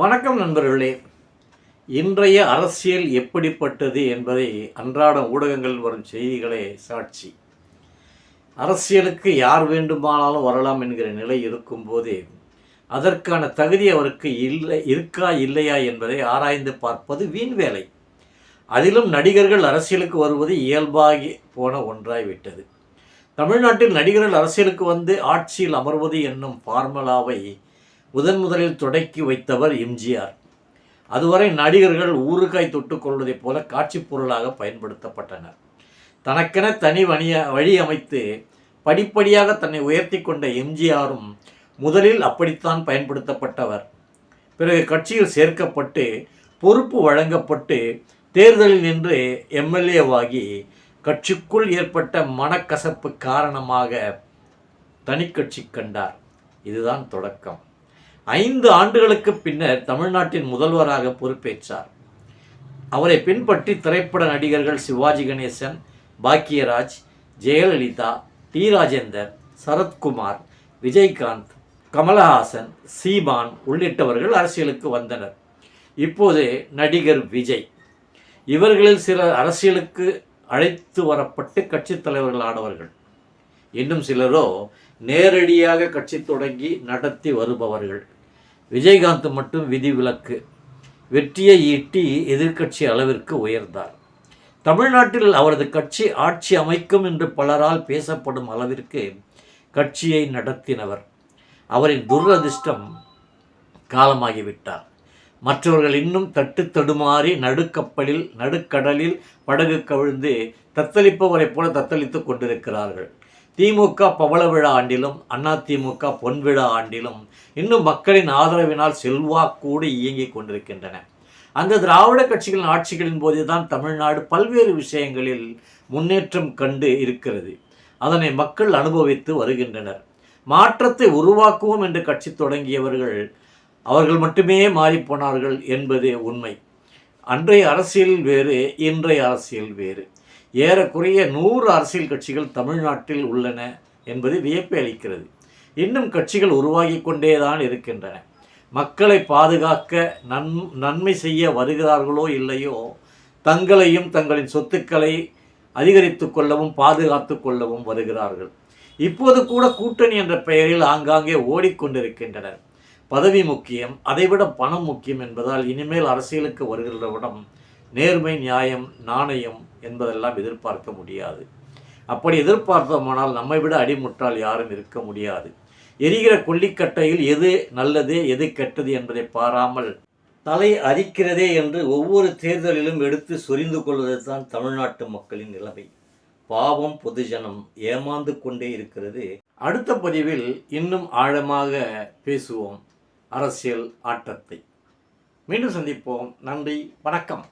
வணக்கம் நண்பர்களே. இன்றைய அரசியல் எப்படிப்பட்டது என்பதை அன்றாட ஊடகங்களில் வரும் செய்திகளே சாட்சி. அரசியலுக்கு யார் வேண்டுமானாலும் வரலாம் என்கிற நிலை இருக்கும்போது அதற்கான தகுதி அவருக்கு இல்லை இருக்கா இல்லையா என்பதை ஆராய்ந்து பார்ப்பது வீண் வேலை. அதிலும் நடிகர்கள் அரசியலுக்கு வருவது இயல்பாகி போன ஒன்றாய் விட்டது தமிழ்நாட்டில் நடிகர்கள் அரசியலுக்கு வந்து ஆட்சியில் அமர்வது என்னும் ஃபார்முலாவை முதன் முதலில் தொடக்கி வைத்தவர் எம்ஜிஆர். அதுவரை நடிகர்கள் ஊறுகாய் தொட்டுக் கொள்வதைப் போல காட்சிப் பொருளாக பயன்படுத்தப்பட்டனர். தனக்கென தனி வணிய வழி அமைத்து படிப்படியாக தன்னை உயர்த்தி கொண்ட எம்ஜிஆரும் முதலில் அப்படித்தான் பயன்படுத்தப்பட்டவர். பிறகு கட்சியில் சேர்க்கப்பட்டு பொறுப்பு வழங்கப்பட்டு தேர்தலில் நின்று எம்எல்ஏவாகி கட்சிக்குள் ஏற்பட்ட மனக்கசப்பு காரணமாக தனிக்கட்சி கண்டார். இதுதான் தொடக்கம். ஐந்து ஆண்டுகளுக்கு பின்னர் தமிழ்நாட்டின் முதல்வராக பொறுப்பேற்றார். அவரை பின்பற்றி திரைப்பட நடிகர்கள் சிவாஜி கணேசன் பாக்கியராஜ் ஜெயலலிதா டி. ராஜேந்தர் சரத்குமார் விஜயகாந்த் கமலஹாசன் சீமான் உள்ளிட்டவர்கள் அரசியலுக்கு வந்தனர். இப்போது நடிகர் விஜய். இவர்களில் சிலர் அரசியலுக்கு அழைத்து வரப்பட்டு கட்சித் தலைவர்களானவர்கள் இன்னும் சிலரோ நேரடியாக கட்சி தொடங்கி நடத்தி வருபவர்கள். விஜயகாந்த் மட்டும் விதிவிலக்கு. வெற்றியை ஈட்டி எதிர்க்கட்சி அளவிற்கு உயர்ந்தார். தமிழ்நாட்டில் அவரது கட்சி ஆட்சி அமைக்கும் என்று பலரால் பேசப்படும் அளவிற்கு கட்சியை நடத்தினவர். அவரின் துரதிர்ஷ்டம் காலமாகிவிட்டார். மற்றவர்கள் இன்னும் தட்டு தடுமாறி நடுக்கப்பலில் நடுக்கடலில் படகு கவிழ்ந்து தத்தளிப்பவரைப் போல தத்தளித்துக் கொண்டிருக்கிறார்கள். திமுக பவள விழா ஆண்டிலும் அதிமுக பொன்விழா ஆண்டிலும் இன்னும் மக்களின் ஆதரவினால் செல்வாக்கூடு இயங்கிக் கொண்டிருக்கின்றன. அந்த திராவிட கட்சிகளின் ஆட்சிகளின் போதுதான் தமிழ்நாடு பல்வேறு விஷயங்களில் முன்னேற்றம் கண்டு இருக்கிறது. அதனை மக்கள் அனுபவித்து வருகின்றனர். மாற்றத்தை உருவாக்குவோம் என்று கட்சி தொடங்கியவர்கள் அவர்கள் மட்டுமே மாறிப்போனார்கள் என்பது உண்மை. அன்றைய அரசியல் வேறு இன்றைய அரசியல் வேறு. ஏறக்குறைய நூறு அரசியல் கட்சிகள் தமிழ்நாட்டில் உள்ளன என்பது வியப்பை அளிக்கிறது. இன்னும் கட்சிகள் உருவாகி கொண்டேதான் இருக்கின்றன. மக்களை பாதுகாக்க நன் நன்மை செய்ய வருகிறார்களோ இல்லையோ தங்களையும் தங்களின் சொத்துக்களை அதிகரித்து கொள்ளவும் பாதுகாத்து கொள்ளவும் வருகிறார்கள். இப்போது கூட கூட்டணி என்ற பெயரில் ஆங்காங்கே ஓடிக்கொண்டிருக்கின்றனர் பதவி முக்கியம் அதைவிட பணம் முக்கியம் என்பதால் இனிமேல் அரசியலுக்கு வருகிறவரிடம் நேர்மை நியாயம் நாணயம் என்பதெல்லாம் எதிர்பார்க்க முடியாது. அப்படி எதிர்பார்த்தோமானால் நம்மை விட அடிமுட்டால் யாரும் இருக்க முடியாது. எரிகிற கொல்லிக்கட்டையில் எது நல்லது எது கெட்டது என்பதை பாராமல் தலை அரிக்கிறதே என்று ஒவ்வொரு தேர்தலிலும் எடுத்து சொரிந்து கொள்வது தான் தமிழ்நாட்டு மக்களின் நிலைமை. பாவம் பொதுஜனம் ஏமாந்து கொண்டே இருக்கிறது. அடுத்த பதிவில் இன்னும் ஆழமாக பேசுவோம் அரசியல் ஆட்டத்தை. மீண்டும் சந்திப்போம். நன்றி வணக்கம்.